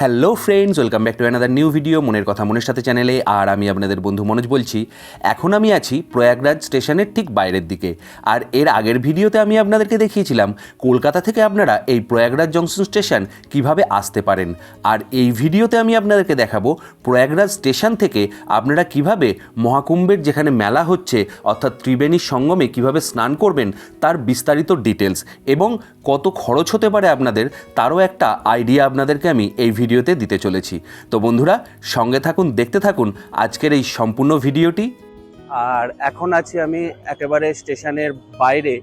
Hello friends welcome back to another new video মনের কথা মনের সাথে চ্যানেলে আর আমি আপনাদের বন্ধু মনোজ বলছি। এখন আমি আছি প্রয়াগরাজ স্টেশনের ঠিক বাইরের দিকে। আর এর আগের ভিডিওতে আমি আপনাদেরকে দেখিয়েছিলাম, কলকাতা থেকে আপনারা এই প্রয়াগরাজ জংশন স্টেশন কীভাবে আসতে পারেন। আর এই ভিডিওতে আমি আপনাদেরকে দেখাবো, প্রয়াগরাজ স্টেশন থেকে আপনারা কীভাবে মহাকুম্ভের যেখানে মেলা হচ্ছে, অর্থাৎ ত্রিবেণীর সঙ্গমে কীভাবে স্নান করবেন, তার বিস্তারিত ডিটেলস এবং কত খরচ হতে পারে আপনাদের, তারও একটা আইডিয়া আপনাদেরকে আমি এই ভিডিওতে দিতে চলেছি। তো বন্ধুরা, সঙ্গে থাকুন, দেখতে থাকুন আজকের এই সম্পূর্ণ ভিডিওটি। আর এখন আছি আমি একেবারে স্টেশনের বাইরে।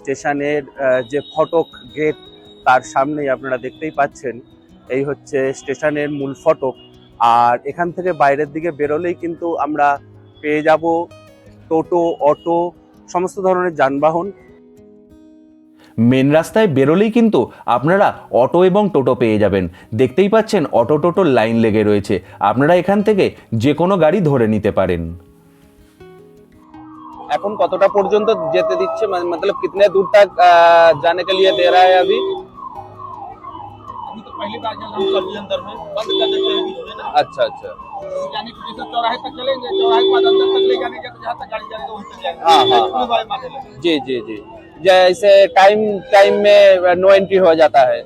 স্টেশনের যে ফটক গেট তার সামনেই আপনারা দেখতেই পাচ্ছেন। এই হচ্ছে স্টেশনের মূল ফটক। আর এখান থেকে বাইরের দিকে বেরোলেই কিন্তু আমরা পেয়ে যাব টোটো, অটো, সমস্ত ধরনের যানবাহন। মেন রাস্তায় বেরোলেই কিন্তু আপনারা অটো এবং টোটো পেয়ে যাবেন দেখতেই পাচ্ছেন অটো টোটোর লাইন লেগে রয়েছে আপনারা এখান থেকে যে কোনো গাড়ি ধরে নিতে পারেন এখন কতটা পর্যন্ত যেতে দিচ্ছে মানে মতলব কিতনে দূর তক জানে কে লিয়ে দে রা হ্যায় अभी अभी तो पहली बार जब हम सब्जी अंदर में बंद कर देते हैं बीच में ना अच्छा अच्छा यानी कि जैसे चौराहे तक चलेंगे चौराहे के बाद अंदर तक ले जाने के तो जहाँ तक गाड़ी जाएगी वहीं तक जाएंगे हाँ, हाँ, इतने बड़े माथे लगे जी जी जी जैसे टाइम टाइम में नो एंट्री हो जाता है।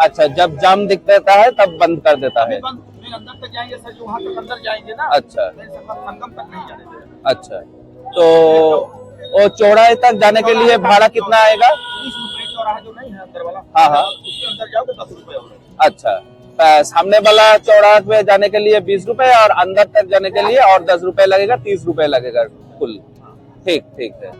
अच्छा जब जाम दिख देता है तब बंद कर देता है। अच्छा। अच्छा। तो वो चौराहे तक जाने के लिए भाड़ा कितना आएगा? हाँ हाँ अच्छा। तो सामने वाला चौराहे पे जाने के लिए बीस रुपए और अंदर तक जाने के लिए और दस रुपए लगेगा तीस रुपए लगेगा कुल। ठीक ठीक है।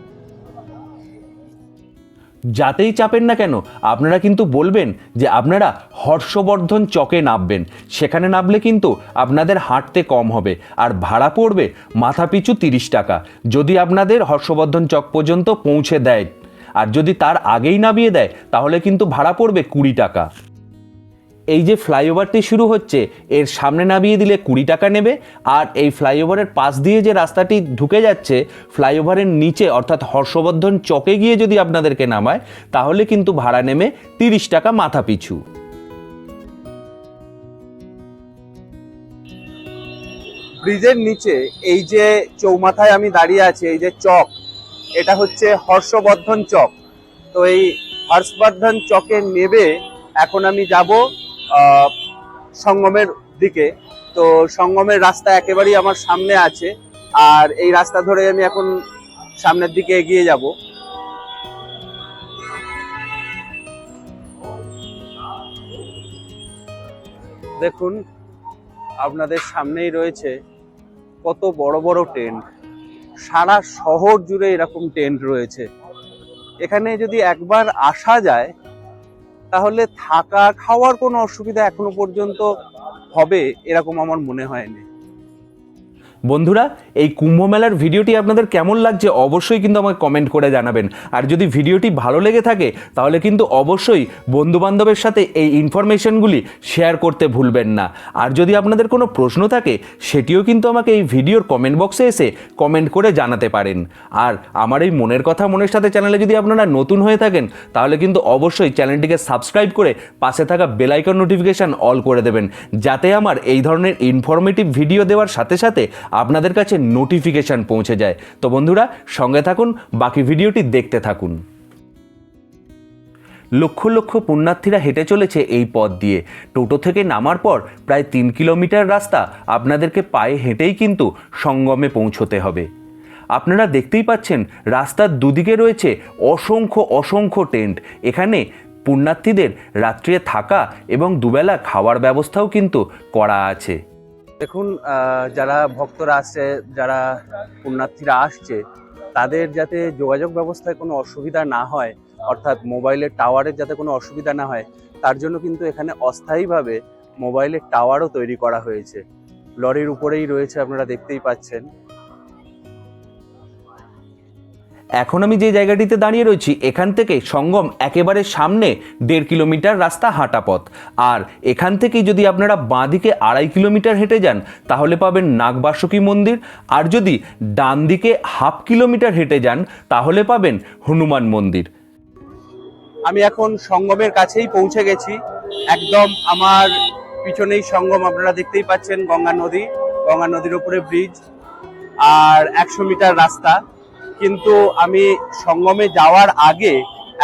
যাতেই চাপেন না কেন, আপনারা কিন্তু বলবেন যে আপনারা হর্ষবর্ধন চকে নামবেন। সেখানে নামলে কিন্তু আপনাদের হাঁটতে কম হবে, আর ভাড়া পড়বে মাথাপিছু তিরিশ টাকা। যদি আপনাদের হর্ষবর্ধন চক পর্যন্ত পৌঁছে দেয়, আর যদি তার আগেই নামিয়ে দেয়, তাহলে কিন্তু ভাড়া পড়বে কুড়ি টাকা। এই যে ফ্লাইওভারটি শুরু হচ্ছে, এর সামনে নামিয়ে দিলে কুড়ি টাকা নেবে আর এই ফ্লাইওভারের পাশ দিয়ে যে রাস্তাটি ঢুকে যাচ্ছে, ফ্লাইওভারের নিচে অর্থাৎ হর্ষবর্ধন চকে গিয়ে যদি আপনাদেরকে নামায়, তাহলে কিন্তু ভাড়া নেমে তিরিশ টাকা মাথা পিছু ব্রিজের নিচে এই যে চৌমাথায় আমি দাঁড়িয়ে আছি, এই যে চক, এটা হচ্ছে হর্ষবর্ধন চক। তো এই হর্ষবর্ধন চকে নেবে, এখন আমি যাব সঙ্গমের দিকে। তো সঙ্গমের রাস্তা একেবারেই আমার সামনে আছে। আর এই রাস্তা ধরে আমি এখন সামনের দিকে এগিয়ে যাব। দেখুন, আপনাদের সামনেই রয়েছে কত বড় বড় টেন্ট। সারা শহর জুড়ে এরকম টেন্ট রয়েছে। এখানে যদি একবার আসা যায় তাহলে থাকা খাওয়ার কোনো অসুবিধা এখনও পর্যন্ত হবে? এরকম আমার মনে হয়নি। বন্ধুরা, এই কুম্ভ মেলার ভিডিওটি আপনাদের কেমন লাগছে অবশ্যই কিন্তু আমাকে কমেন্ট করে জানাবেন। আর যদি ভিডিওটি ভালো লেগে থাকে, তাহলে কিন্তু অবশ্যই বন্ধুবান্ধবের সাথে এই ইনফরমেশনগুলি শেয়ার করতে ভুলবেন না। আর যদি আপনাদের কোনো প্রশ্ন থাকে, সেটিও কিন্তু আমাকে এই ভিডিওর কমেন্ট বক্সে এসে কমেন্ট করে জানাতে পারেন। আর আমার এই মনের কথা মনের সাথে চ্যানেলে যদি আপনারা নতুন হয়ে থাকেন, তাহলে কিন্তু অবশ্যই চ্যানেলটিকে সাবস্ক্রাইব করে পাশে থাকা বেলাইকন নোটিফিকেশান অল করে দেবেন। যাতে আমার এই ধরনের ইনফরমেটিভ ভিডিও দেওয়ার সাথে সাথে আপনাদের কাছে নোটিফিকেশান পৌঁছে যায়। তো বন্ধুরা, সঙ্গে থাকুন, বাকি ভিডিওটি দেখতে থাকুন। লক্ষ লক্ষ পুণ্যার্থীরা হেঁটে চলেছে এই পথ দিয়ে। টোটো থেকে নামার পর প্রায় তিন কিলোমিটার রাস্তা আপনাদেরকে পায়ে হেঁটেই কিন্তু সঙ্গমে পৌঁছতে হবে। আপনারা দেখতেই পাচ্ছেন, রাস্তার দুদিকে রয়েছে অসংখ্য অসংখ্য টেন্ট। এখানে পুণ্যার্থীদের রাত্রে থাকা এবং দুবেলা খাওয়ার ব্যবস্থাও কিন্তু করা আছে। দেখুন যারা ভক্তরা আসছে, যারা পুণ্যার্থীরা আসছে, তাদের যাতে যোগাযোগ ব্যবস্থায় কোনো অসুবিধা না হয়, অর্থাৎ মোবাইলের টাওয়ারের যাতে কোনো অসুবিধা না হয়, তার জন্য কিন্তু এখানে অস্থায়ীভাবে মোবাইলের টাওয়ারও তৈরি করা হয়েছে। লরির উপরেই রয়েছে, আপনারা দেখতেই পাচ্ছেন। এখন আমি যে জায়গাটিতে দাঁড়িয়ে রয়েছি, এখান থেকে সঙ্গম একেবারে সামনে দেড় কিলোমিটার রাস্তা হাঁটা পথ। আর এখান থেকেই যদি আপনারা বাঁদিকে আড়াই কিলোমিটার হেঁটে যান, তাহলে পাবেন নাগবাসুকী মন্দির। আর যদি ডান দিকে হাফ কিলোমিটার হেঁটে যান, তাহলে পাবেন হনুমান মন্দির। আমি এখন সঙ্গমের কাছেই পৌঁছে গেছি। একদম আমার পিছনেই সঙ্গম, আপনারা দেখতেই পাচ্ছেন গঙ্গা নদী, গঙ্গা নদীর উপরে ব্রিজ। আর একশো মিটার রাস্তা। কিন্তু আমি সঙ্গমে যাওয়ার আগে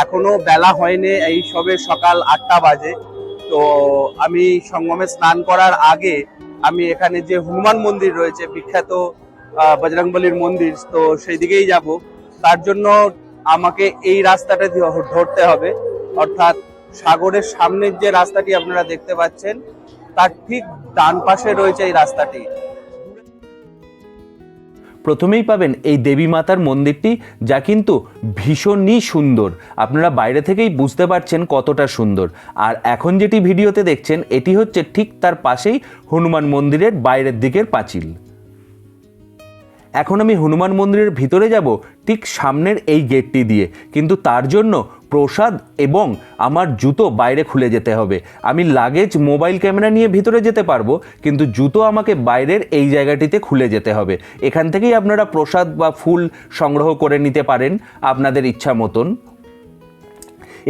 এখনও বেলা হয়নি, এই সবে সকাল আটটা বাজে। তো আমি সঙ্গমে স্নান করার আগে আমি এখানে যে হনুমান মন্দির রয়েছে, বিখ্যাত বজরংবলীর মন্দির, তো সেই দিকেই যাব। তার জন্য আমাকে এই রাস্তাটা ধরতে হবে। অর্থাৎ সাগরের সামনের যে রাস্তাটি আপনারা দেখতে পাচ্ছেন, তার ঠিক ডান পাশে রয়েছে এই রাস্তাটি। প্রথমেই পাবেন এই দেবী মাতার মন্দিরটি, যা কিন্তু ভীষণই সুন্দর। আপনারা বাইরে থেকেই বুঝতে পারছেন কতটা সুন্দর। আর এখন যেটি ভিডিওতে দেখছেন, এটি হচ্ছে ঠিক তার পাশেই হনুমান মন্দিরের বাইরের দিকের পাঁচিল। এখন আমি হনুমান মন্দিরের ভিতরে যাব, ঠিক সামনের এই গেটটি দিয়ে। কিন্তু তার জন্য প্রসাদ এবং আমার জুতো বাইরে খুলে যেতে হবে। আমি লাগেজ মোবাইল ক্যামেরা নিয়ে ভিতরে যেতে পারব, কিন্তু জুতো আমাকে বাইরের এই জায়গাটিতে খুলে যেতে হবে। এখান থেকেই আপনারা প্রসাদ বা ফুল সংগ্রহ করে নিতে পারেন আপনাদের ইচ্ছা মতন।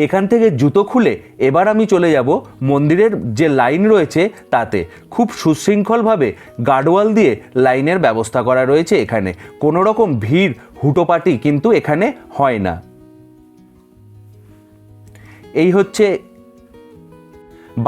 এখান থেকে জুতো খুলে এবার আমি চলে যাব মন্দিরের যে লাইন রয়েছে তাতে। খুব সুশৃঙ্খলভাবে গার্ডওয়াল দিয়ে লাইনের ব্যবস্থা করা রয়েছে এখানে। কোনো রকম ভিড়, হুটোপাটি কিন্তু এখানে হয় না। এই হচ্ছে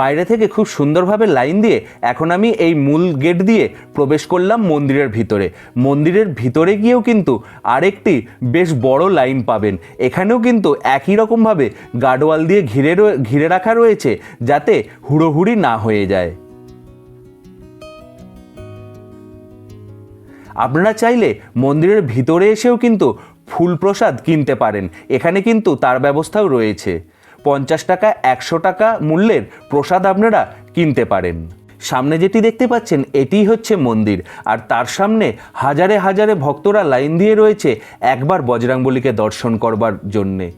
বাইরে থেকে খুব সুন্দরভাবে লাইন দিয়ে এখন আমি এই মূল গেট দিয়ে প্রবেশ করলাম মন্দিরের ভিতরে। মন্দিরের ভিতরে গিয়েও কিন্তু আরেকটি বেশ বড় লাইন পাবেন। এখানেও কিন্তু একই রকমভাবে গার্ডওয়াল দিয়ে ঘিরে ঘিরে রাখা রয়েছে যাতে হুড়োহুড়ি না হয়ে যায়। আপনারা চাইলে মন্দিরের ভিতরে এসেও কিন্তু ফুল প্রসাদ কিনতে পারেন। এখানে কিন্তু তার ব্যবস্থাও রয়েছে। পঞ্চাশ টাকা, একশো টাকা মূল্যের প্রসাদ আপনারা কিনতে পারেন। সামনে যেটি দেখতে পাচ্ছেন, এটিই হচ্ছে মন্দির। আর তার সামনে হাজারে হাজারে ভক্তরা লাইন দিয়ে রয়েছে একবার বজরাংবলীকে দর্শন করবার জন্যে।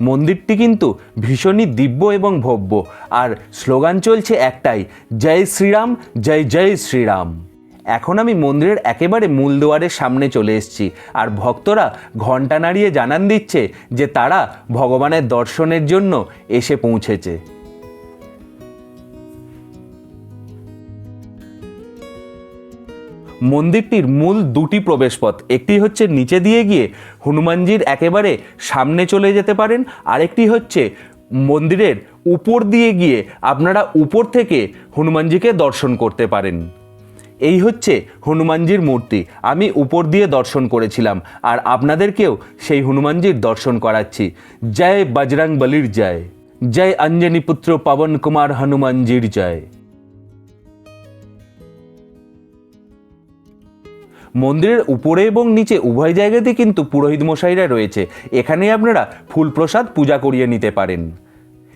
মন্দিরটি কিন্তু ভীষণই দিব্য এবং ভব্য। আর স্লোগান চলছে একটাই, জয় শ্রীরাম, জয় জয় শ্রীরাম। এখন আমি মন্দিরের একেবারে মূল দুয়ারের সামনে চলে এসেছি। আর ভক্তরা ঘণ্টা নাড়িয়ে জানান দিচ্ছে যে তারা ভগবানের দর্শনের জন্য এসে পৌঁছেছে। মন্দিরটির মূল দুটি প্রবেশপথ, একটি হচ্ছে নিচে দিয়ে গিয়ে হনুমানজির একেবারে সামনে চলে যেতে পারেন, আরেকটি হচ্ছে মন্দিরের উপর দিয়ে গিয়ে আপনারা উপর থেকে হনুমানজিকে দর্শন করতে পারেন। এই হচ্ছে হনুমানজির মূর্তি। আমি উপর দিয়ে দর্শন করেছিলাম, আর আপনাদেরকেও সেই হনুমানজির দর্শন করাচ্ছি। জয় বজরং বলির জয়। জয় অঞ্জনী পুত্র পবন কুমার হনুমানজির জয়। মন্দিরের উপরে এবং নিচে উভয় জায়গাতে কিন্তু পুরোহিত মশাইরা রয়েছে। এখানে আপনারা ফুল প্রসাদ পূজা করিয়ে নিতে পারেন।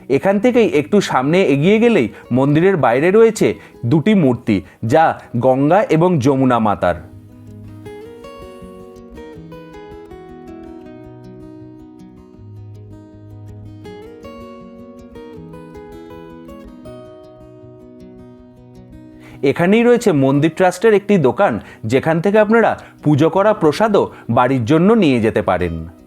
এখান থেকেই একটু সামনে এগিয়ে গেলেই মন্দিরের বাইরে রয়েছে দুটি মূর্তি, যা গঙ্গা এবং যমুনা মাতার। এখানেই রয়েছে মন্দির ট্রাস্টের একটি দোকান, যেখান থেকে আপনারা পুজো করা প্রসাদও বাড়ির জন্য নিয়ে যেতে পারেন।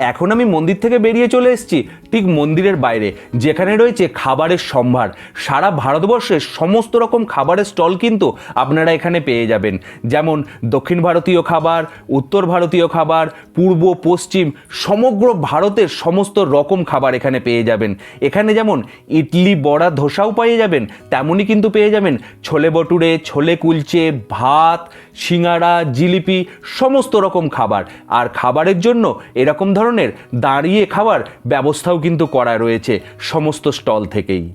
এখন আমি মন্দির থেকে বেরিয়ে চলে এসেছি। ঠিক মন্দিরের বাইরে, যেখানে রয়েছে খাবারের সম্ভার। সারা ভারতবর্ষের সমস্ত রকম খাবারের স্টল কিন্তু আপনারা এখানে পেয়ে যাবেন। যেমন দক্ষিণ ভারতীয় খাবার, উত্তর ভারতীয় খাবার, পূর্ব, পশ্চিম, সমগ্র ভারতের সমস্ত রকম খাবার এখানে পেয়ে যাবেন। এখানে যেমন ইডলি, বড়া, ধোসাও পেয়ে যাবেন, তেমনই কিন্তু পেয়ে যাবেন ছোলে বটুরে ছোলে কুলচে, ভাত সিঙ্গারা জিলিপি, সমস্ত রকম খাবার। আর খাবারের জন্য এরকম ধরনের দাঁড়িয়ে খাওয়ার ব্যবস্থাও কিন্তু করা রয়েছে সমস্ত স্টল থেকেই।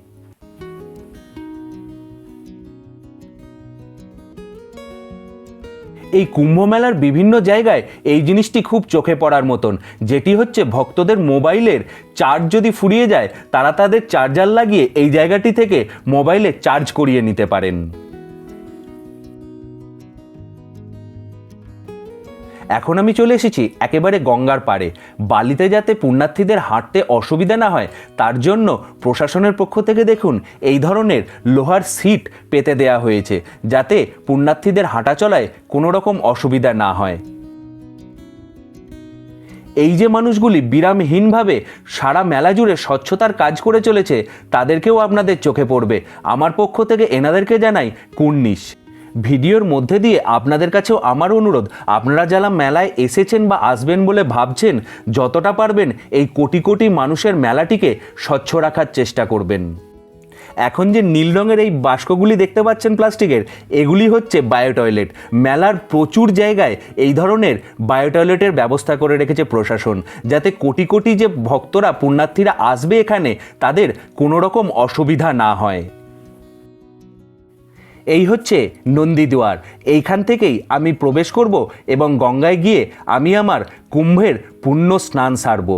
এই কুম্ভ মেলার বিভিন্ন জায়গায় এই জিনিসটি খুব চোখে পড়ার মতন, যেটি হচ্ছে ভক্তদের মোবাইলের চার্জ যদি ফুরিয়ে যায়, তারা তাদের চার্জার লাগিয়ে এই জায়গাটি থেকে মোবাইলে চার্জ করিয়ে নিতে পারেন। এখন আমি চলে এসেছি একেবারে গঙ্গার পাড়ে। বালিতে যাতে পুণ্যার্থীদের হাঁটতে অসুবিধা না হয়, তার জন্য প্রশাসনের পক্ষ থেকে দেখুন এই ধরনের লোহার সিট পেতে দেয়া হয়েছে, যাতে পুণ্যার্থীদের হাঁটা চলায় কোনো রকম অসুবিধা না হয়। এই যে মানুষগুলি বিরামহীনভাবে সারা মেলা জুড়ে স্বচ্ছতার কাজ করে চলেছে, তাদেরকেও আপনাদের চোখে পড়বে। আমার পক্ষ থেকে এনাদেরকে জানাই কুর্নিশ। ভিডিওর মধ্যে দিয়ে আপনাদের কাছেও আমার অনুরোধ, আপনারা যারা মেলায় এসেছেন বা আসবেন বলে ভাবছেন, যতটা পারবেন এই কোটি কোটি মানুষের মেলাটিকে স্বচ্ছ রাখার চেষ্টা করবেন। এখন যে নীল রঙের এই বাস্কগুলি দেখতে পাচ্ছেন প্লাস্টিকের, এগুলি হচ্ছে বায়ো টয়লেট মেলার প্রচুর জায়গায় এই ধরনের বায়ো টয়লেটের ব্যবস্থা করে রেখেছে প্রশাসন, যাতে কোটি কোটি যে ভক্তরা, পুণ্যার্থীরা আসবে এখানে, তাদের কোনো রকম অসুবিধা না হয়। এই হচ্ছে নন্দীদুয়ার এইখান থেকেই আমি প্রবেশ করব এবং গঙ্গায় গিয়ে আমি আমার কুম্ভের পুণ্য স্নান সারব।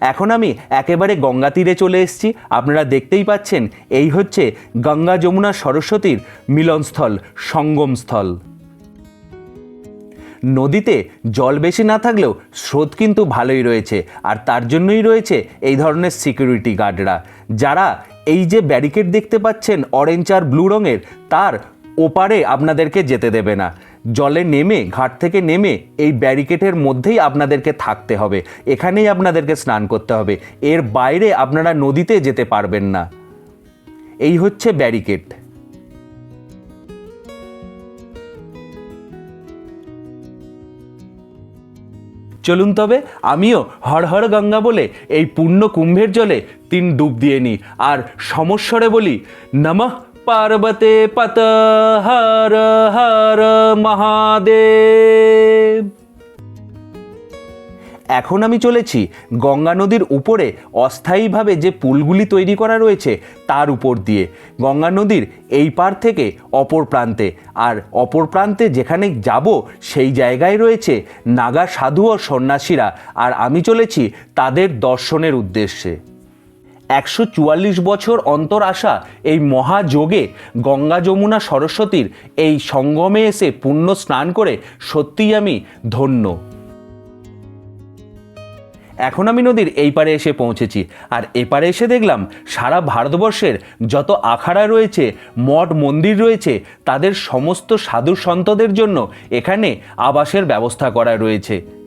এখন আমি একেবারে গঙ্গা তীরে চলে এসেছি। আপনারা দেখতেই পাচ্ছেন, এই হচ্ছে গঙ্গা যমুনা সরস্বতীর মিলনস্থল, সঙ্গমস্থল। নদীতে জল বেশি না থাকলেও স্রোত কিন্তু ভালোই রয়েছে। আর তার জন্যই রয়েছে এই ধরনের সিকিউরিটি গার্ডরা যারা এই যে ব্যারিকেড দেখতে পাচ্ছেন অরেঞ্জ আর ব্লু রঙের, তার ওপারে আপনাদেরকে যেতে দেবে না। জলে নেমে, ঘাট থেকে নেমে এই ব্যারিকেডের মধ্যেই আপনাদেরকে থাকতে হবে। এখানেই আপনাদেরকে স্নান করতে হবে। এর বাইরে আপনারা নদীতে যেতে পারবেন না। এই হচ্ছে ব্যারিকেড চলুন তবে, আমিও হর হর গঙ্গা বলে এই পূর্ণ কুম্ভের জলে তিন ডুব দিয়ে নিই। আর সমস্বরে বলি, নমঃ পার্বতে পত হর হর মহাদেব। এখন আমি চলেছি গঙ্গা নদীর উপরে অস্থায়ীভাবে যে পুলগুলি তৈরি করা রয়েছে তার উপর দিয়ে। গঙ্গা নদীর এই পার থেকে অপর প্রান্তে আর অপর প্রান্তে যেখানে যাব সেই জায়গায় রয়েছে নাগা সাধু ও সন্ন্যাসীরা আর আমি চলেছি তাদের দর্শনের উদ্দেশ্যে। একশো চুয়াল্লিশ বছর অন্তর আসা এই মহাযোগে গঙ্গা যমুনা সরস্বতীর এই সঙ্গমে এসে পুণ্য স্নান করে সত্যিই আমি ধন্য। এখন আমি নদীর এই পারে এসে পৌঁছেছি। আর এপারে এসে দেখলাম সারা ভারতবর্ষের যত আখাড়া রয়েছে, মঠ, মন্দির রয়েছে, তাদের সমস্ত সাধু সন্তদের জন্য এখানে আবাসের ব্যবস্থা করা রয়েছে।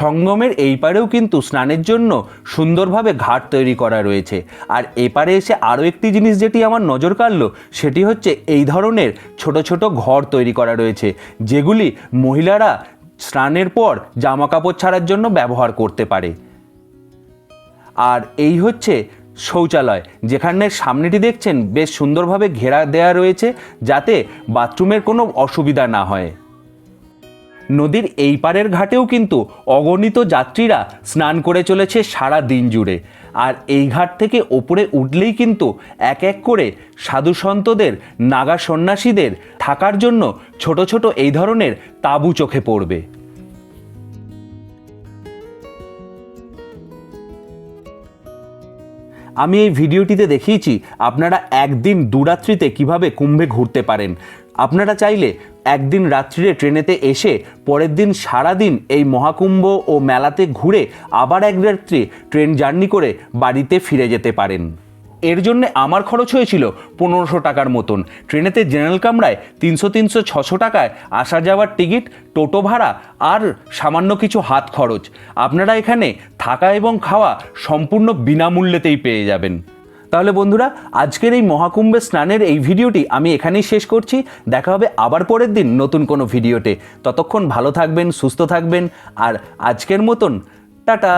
সঙ্গমের এই পারেও কিন্তু স্নানের জন্য সুন্দরভাবে ঘাট তৈরি করা রয়েছে। আর এপারে এসে আরও একটি জিনিস যেটি আমার নজর কাড়ল, সেটি হচ্ছে এই ধরনের ছোট ছোট ঘর তৈরি করা রয়েছে, যেগুলি মহিলারা স্নানের পর জামা কাপড় ছাড়ার জন্য ব্যবহার করতে পারে। আর এই হচ্ছে শৌচালয়, যেখানে সামনেটি দেখছেন বেশ সুন্দরভাবে ঘেরা দেয়া রয়েছে, যাতে বাথরুমের কোনো অসুবিধা না হয়। নদীর এই পারের ঘাটেও কিন্তু অগণিত যাত্রীরা স্নান করে চলেছে সারা দিন জুড়ে। আর এই ঘাট থেকে ওপরে উঠলেই কিন্তু এক এক করে সাধু সন্তদের, নাগা সন্ন্যাসীদের থাকার জন্য ছোট ছোট এই ধরনের তাঁবু চোখে পড়বে। আমি এই ভিডিওটিতে দেখিয়েছি আপনারা একদিন দুরাত্রিতে কীভাবে কুম্ভে ঘুরতে পারেন। আপনারা চাইলে একদিন রাত্রিরে ট্রেনেতে এসে পরের দিন সারা দিন এই মহাকুম্ভ ও মেলাতে ঘুরে আবার এক রাত্রি ট্রেন জার্নি করে বাড়িতে ফিরে যেতে পারেন। এর জন্য আমার খরচ হয়েছিল পনেরোশো টাকার মতন। ট্রেনেতে জেনারেল কামরায় তিনশো তিনশো ছশো টাকায় আসা যাওয়ার টিকিট, টোটো ভাড়া আর সামান্য কিছু হাত খরচ। আপনারা এখানে থাকা এবং খাওয়া সম্পূর্ণ বিনামূল্যেতেই পেয়ে যাবেন। তাহলে বন্ধুরা, আজকের এই মহাকুম্ভে স্নানের এই ভিডিওটি আমি এখানেই শেষ করছি। দেখা হবে আবার পরের দিন নতুন কোনো ভিডিওতে। ততক্ষণ ভালো থাকবেন, সুস্থ থাকবেন আর আজকের মতন, টাটা!